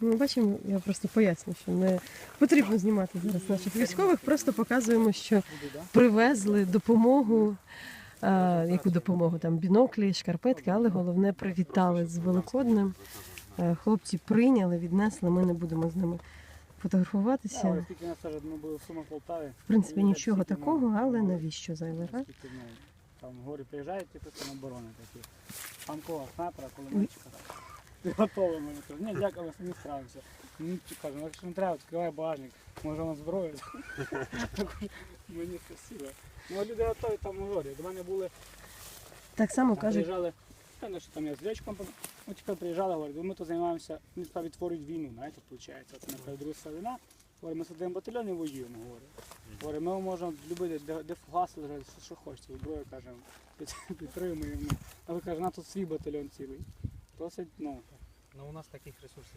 Ми бачимо, я просто поясню, що не потрібно знімати зараз наших військових, просто показуємо, що привезли допомогу. А, яку допомогу там біноклі, шкарпетки, але головне привітали з Великоднем. Е, Хлопці прийняли, віднесли. Ми не будемо з ними фотографуватися. В принципі, Ну, нічого ну, такого, але ну, навіщо зайвий раз? Ну, Там в горі приїжджають, типу, це на оборони такі. Танкова снайпера, кулеметчика. Ти готовий мене. Кажу, ні, дякую, ми самі справимося. Ну, кажу, ну якщо не треба, відкривай багажник, може вам зброю. Мені спасибо. Ну, а люди готові там у горі. До мене були Так само Там кажуть, приїжджали, певно, що там я з льотчиком, ну, тепер приїжджали, говорять, ми тут займаємося, вони тепер відтворюють війну, знаєте, виходить. Це наприклад, друга війна. Говорить, ми сидимо батальйон і воюємо, говорить. Ми можемо любити, де, де фугаси все, що хочеться, зброю, кажемо, під, підтримуємо. Але каже, на тут свій батальйон цілий. Досить, ну, Ну у нас таких ресурсів